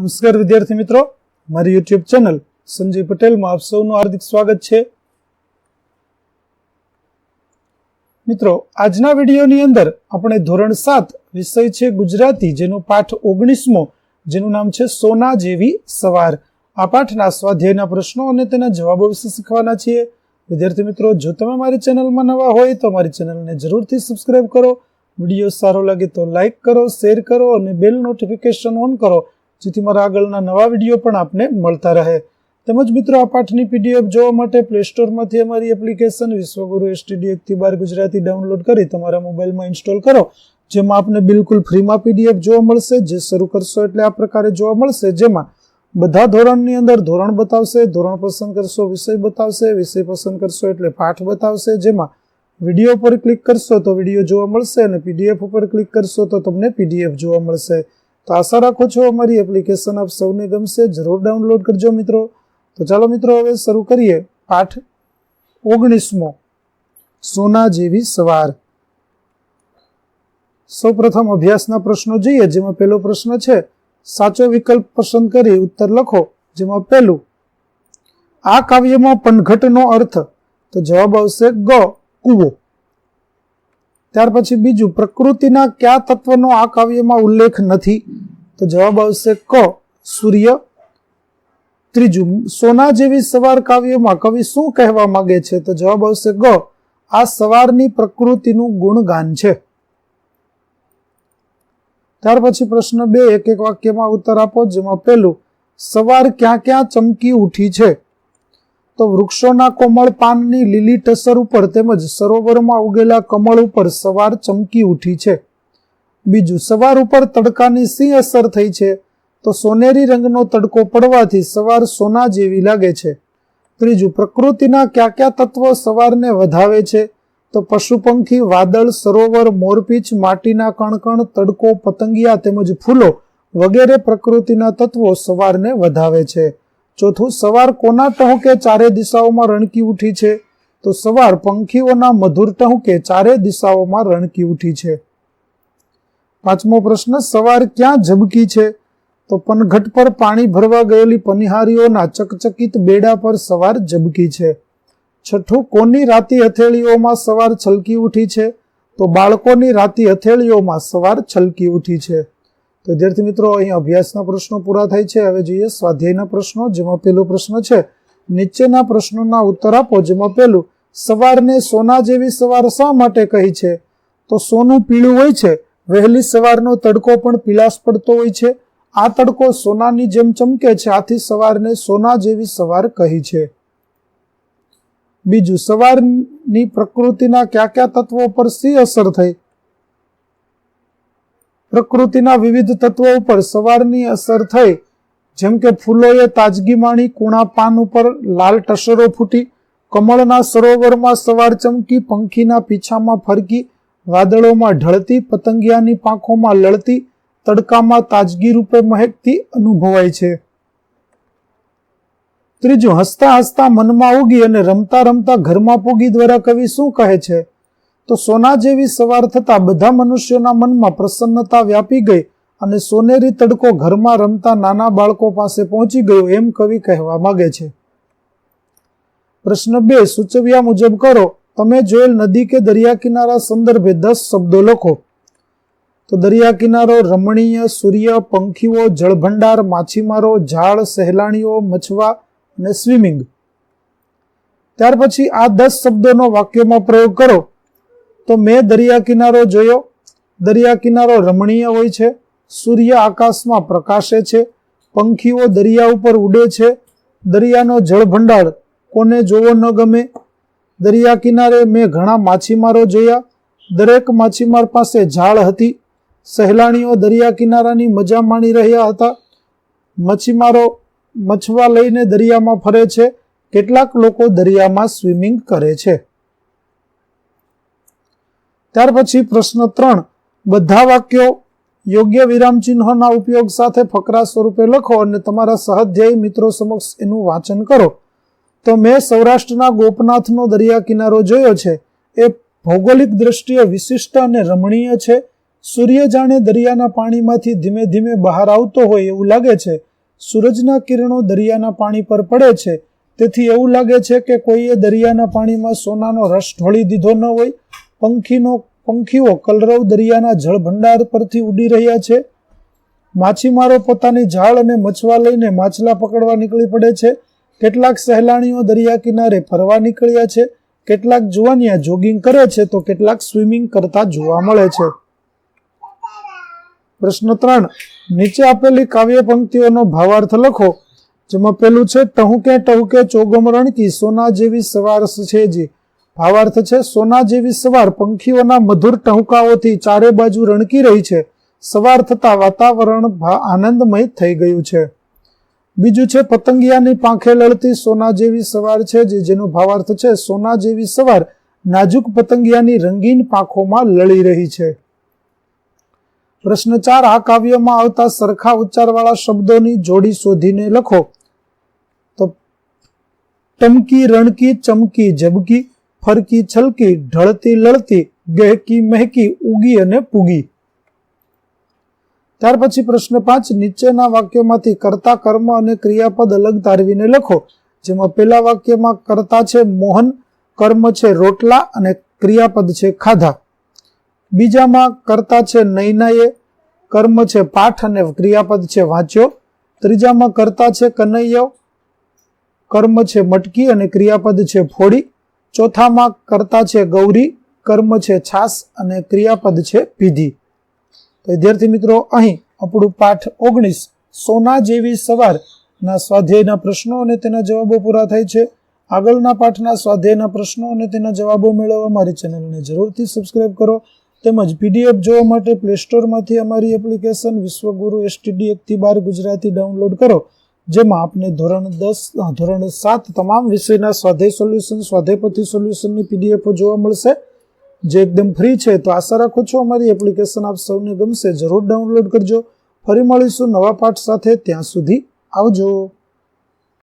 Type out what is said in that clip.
નમસ્કાર વિદ્યાર્થી મિત્રો. મારી યુટ્યુબ ચેનલ સંજય પટેલમાં આપ સૌનું હાર્દિક સ્વાગત છે. મિત્રો, આજના વિડીયોની અંદર આપણે ધોરણ સાત વિષય છે ગુજરાતી, જેનો પાઠ ઓગણીસમો, જેનું નામ છે સોના જેવી સવાર. આ પાઠના સ્વાધ્યાયના પ્રશ્નો અને તેના જવાબો વિશે શીખવાના છીએ. વિદ્યાર્થી મિત્રો, જો તમે મારી ચેનલમાં નવા હોય તો મારી ચેનલને જરૂરથી સબસ્ક્રાઇબ કરો. વીડિયો સારો લાગે તો લાઇક કરો શેર કરો અને બેલ નોટિફિકેશન ઓન કરો. જેથી મારા આગળના નવા વીડિયો પણ આપને મળતા રહે. તેમજ મિત્રો, આ પાઠની પીડીએફ જોવા માટે પ્લે સ્ટોરમાંથી અમારી એપ્લિકેશન વિશ્વગુરુ એસટીડી એકથી બાર ગુજરાતી ડાઉનલોડ કરી તમારા મોબાઈલમાં ઇન્સ્ટોલ કરો, જેમાં આપને બિલકુલ ફ્રીમાં પીડીએફ જોવા મળશે, જે શરૂ કરશો એટલે આ પ્રકારે જોવા મળશે, જેમાં બધા ધોરણની અંદર ધોરણ બતાવશે, ધોરણ પસંદ કરશો, વિષય બતાવશે, વિષય પસંદ કરશો એટલે પાઠ બતાવશે, જેમાં વીડિયો પર ક્લિક કરશો તો વીડિયો જોવા મળશે અને પીડીએફ ઉપર ક્લિક કરશો તો તમને પીડીએફ જોવા મળશે. તો આશા રાખો છો અમારી એપ્લિકેશન આપ સૌને ગમશે. જરૂર ડાઉનલોડ કરજો મિત્રો. તો ચાલો મિત્રો હવે શરૂ કરીએ. પાઠ ઓગણીસમો. સોના જેવી સવાર. સૌ પ્રથમ અભ્યાસના પ્રશ્નો જોઈએ, જેમાં પહેલો પ્રશ્ન છે, સાચો વિકલ્પ પસંદ કરી ઉત્તર લખો, જેમાં પહેલું, આ કાવ્યમાં પનઘટનો અર્થ? તો જવાબ આવશે ગ, કૂવો. ત્યાર પછી બીજું, પ્રકૃતિના કયા તત્વનો આ કાવ્યમાં ઉલ્લેખ નથી? તો જવાબ આવશે ક, સૂર્ય. ત્રીજું, સોના જેવી સવાર કાવ્યમાં કવિ શું કહેવા માંગે છે? તો જવાબ આવશે ગ, આ સવારની પ્રકૃતિનું ગુણગાન છે. ત્યાર પછી પ્રશ્ન બે એક એક વાક્યમાં ઉત્તર આપો, જેમાં પહેલું, સવાર ક્યાં ક્યાં ચમકી ઉઠી છે? તો વૃક્ષોના કોમળ પાનની લીલી ટસર ઉપર તેમજ સરોવરમાં ઉગેલા કમળ ઉપર સવાર ચમકી ઉઠી છે. બીજું, સવાર ઉપર તડકાની સિંહ અસર થઈ છે. તો સોનેરી રંગનો તડકો પડવાથી સવાર સોના જેવી લાગે છે. ત્રીજું, પ્રકૃતિના કયા કયા તત્વો સવારને વધાવે છે? તો પશુ પંખી વાદળ, સરોવર મોરપીંછ માટીના કણકણ, તડકો, પતંગિયા તેમજ ફૂલો વગેરે પ્રકૃતિના તત્વો સવારને વધાવે છે. ચોથું, સવાર કોના ટહુકે ચારે દિશાઓમાં રણકી ઉઠી છે? તો સવાર પંખીઓના મધુર ટહુકે ચારે દિશાઓમાં રણકી ઉઠી છે. પાંચમો પ્રશ્ન, સવાર ક્યાં ઝબકી છે? તો પનઘટ પર પાણી ભરવા ગયેલી પનિહારીઓના ચકચકિત બેડા પર સવાર ઝબકી છે. છઠ્ઠું, કોની રાતી હથેળીઓમાં સવાર છલકી ઉઠી છે? તો બાળકોની રાતી હથેળીઓમાં સવાર છલકી ઉઠી છે. તો વિદ્યાર્થી મિત્રો, અહીં અભ્યાસના પ્રશ્નો પૂરા થાય છે. હવે જોઈએ સ્વાધ્યાયના પ્રશ્નો, જેમાં પહેલો પ્રશ્ન છે, નીચેના પ્રશ્નોના ઉત્તર આપો, જેમાં પહેલું, સવારને સોના જેવી સવાર શા માટે કહી છે? તો સોનું પીળું હોય છે, વહેલી સવારનો તડકો પણ પીળાશ પડતો હોય છે. આ તડકો સોનાની જેમ ચમકે છે, આથી સવારને સોના જેવી સવાર કહી છે. બીજું, સવારની પ્રકૃતિના કયા કયા તત્વો પર સી અસર થઈ? પ્રકૃતિના વિવિધ તત્વો ઉપર સવારની અસર થઈ. જેમ કે ફૂલોએ તાજગી માણી, કુણા પાન ઉપર લાલ ટસરો ફૂટી, કમળના સરોવરમાં સવાર ચમકી, પંખીના પીછામાં ફરકી, વાદળોમાં ઢળતી, પતંગિયાની પાંખોમાં લડતી, તડકામાં તાજગી રૂપે મહેકતી અનુભવાય છે. ત્રીજું, હસતા હસતા મનમાં ઉગી અને રમતા રમતા ઘરમાં પૂગી દ્વારા કવિ શું કહે છે? તો સોના જેવી સવાર થતાં બધા મનુષ્યોના મનમાં પ્રસન્નતા વ્યાપી ગઈ અને સોનેરી તડકો ઘરમાં રમતા નાના બાળકો પાસે પહોંચી ગયો એમ કવિ કહેવા માંગે છે. પ્રશ્ન બે, સૂચવ્યા મુજબ કરો. તમે જોયેલ નદી કે દરિયા કિનારા સંદર્ભે દસ શબ્દો લખો. તો દરિયા કિનારો રમણીય, સૂર્ય, પંખીઓ, જળભંડાર, માછીમારો, ઝાડ, સહેલાણીઓ, મછવા અને સ્વિમિંગ. ત્યાર પછી આ દસ શબ્દોનો વાક્યમાં પ્રયોગ કરો. તો મેં દરિયા કિનારો જોયો. દરિયા કિનારો રમણીય હોય છે. સૂર્ય આકાશમાં પ્રકાશે છે. પંખીઓ દરિયા ઉપર ઉડે છે. દરિયાનો જળભંડાર કોને જોવો ન ગમે? દરિયા કિનારે મેં ઘણા માછીમારો જોયા. દરેક માછીમાર પાસે ઝાડ હતી. સહેલાણીઓ દરિયા કિનારાની મજા માણી રહ્યા હતા. મચ્છીમારો મછવા લઈને દરિયામાં ફરે છે. કેટલાક લોકો દરિયામાં સ્વિમિંગ કરે છે. ત્યાર પછી પ્રશ્ન ત્રણ, બધા વાક્યો યોગ્ય વિરામ ચિહ્નોના ઉપયોગ સાથે ફકરા સ્વરૂપે લખો અને તમારા સહધ્યાયી મિત્રો સમક્ષ એનું વાંચન કરો. તો મેં સૌરાષ્ટ્રના ગોપનાથનો દરિયા કિનારો જોયો છે. એ ભૌગોલિક દ્રષ્ટિએ વિશિષ્ટ અને રમણીય છે. સૂર્ય જાણે દરિયાના પાણીમાંથી ધીમે ધીમે બહાર આવતો હોય એવું લાગે છે. સૂરજના કિરણો દરિયાના પાણી પર પડે છે. તેથી એવું લાગે છે કે કોઈએ દરિયાના પાણીમાં સોનાનો રસ ઢોળી દીધો ન હોય. પંખીનો, પંખીઓ કલરવ દરિયાના જળભંડાર પરથી ઉડી રહ્યા છે. માછીમારો પોતાની જાળ અને મછવા લઈને માછલા પકડવા નીકળી પડે છે. કેટલાક સહેલાણીઓ દરિયા કિનારે ફરવા નીકળ્યા છે. કેટલાક જુવાનિયા જોગિંગ કરે છે તો કેટલાક સ્વિમિંગ કરતા જોવા મળે છે. પ્રશ્ન ત્રણ. નીચે આપેલી કાવ્ય પંક્તિઓનો ભાવાર્થ લખો. જેમાં પેલું છે, ટહુકે ટહુકે ચોગમ રણકી, સોના જેવી સવાર છે જી. ભાવાર્થ છે, સોના જેવી સવાર પંખીઓના મધુર ટહુકાઓથી ચારે બાજુ રણકી રહી છે. સવાર થતા વાતાવરણ આનંદમય થઈ ગયું છે. બીજું છે, પતંગિયાની પાંખે લડતી સોના જેવી સવાર છે, જે જેનો ભાવાર્થ છે, સોના જેવી સવાર નાજુક પતંગિયાની રંગીન પાંખોમાં લળી રહી છે. પ્રશ્ન ચાર, આ કાવ્યમાં આવતા સરખા ઉચ્ચારવાળા શબ્દોની જોડી શોધીને લખો. તો, ટમકી, રણકી, ચમકી જબકી ફરકી, છલકી, ઢળતી, લડતી, ગહેકી, મહેકી ઉગી અને પૂગી. ત્યાર પછી પ્રશ્ન પાંચ, નીચેના વાક્યોમાંથી કર્તા, કર્મ અને ક્રિયાપદ અલગ તારવીને લખો. જેમાં પેલા વાક્યમાં કર્તા છે મોહન, કર્મ છે રોટલા અને ક્રિયાપદ છે ખાધા. બીજામાં કર્તા છે નૈનાએ, કર્મ છે પાઠ અને ક્રિયાપદ છે વાંચ્યો. ત્રીજામાં કર્તા છે કનૈયો, કર્મ છે મટકી અને ક્રિયાપદ છે ફોડી. ચોથામાં કર્તા છે ગૌરી, કર્મ છે છાસ અને ક્રિયાપદ છે પીધી. તો વિદ્યાર્થી મિત્રો, અહીં આપણું પાઠ ઓગણીસ, સોના જેવી સવાર ના સ્વાધ્યાયના પ્રશ્નો અને તેના જવાબો પૂરા થાય છે. આગળના પાઠના સ્વાધ્યાયના પ્રશ્નો અને તેના જવાબો મેળવવા મારી ચેનલને જરૂરથી સબસ્ક્રાઇબ કરો. તેમજ પીડીએફ જોવા માટે પ્લે સ્ટોરમાંથી અમારી એપ્લિકેશન વિશ્વગુરુ એસટીડી એકથી બાર ગુજરાતી ડાઉનલોડ કરો. જેમાં આપને ધોરણ દસ ધોરણ સાત તમામ વિષયના સ્વાધ્યાય સોલ્યુશન સ્વાધ્યાયપતિ સોલ્યુશનની પીડીએફો જોવા મળશે. જે એકદમ ફ્રી છે તો આશા રાખું છું અમારી એપ્લિકેશન આપ સૌને ગમશે. જરૂર ડાઉનલોડ કરજો. ફરી મળીશું નવા પાઠ સાથે. ત્યાં સુધી આવજો.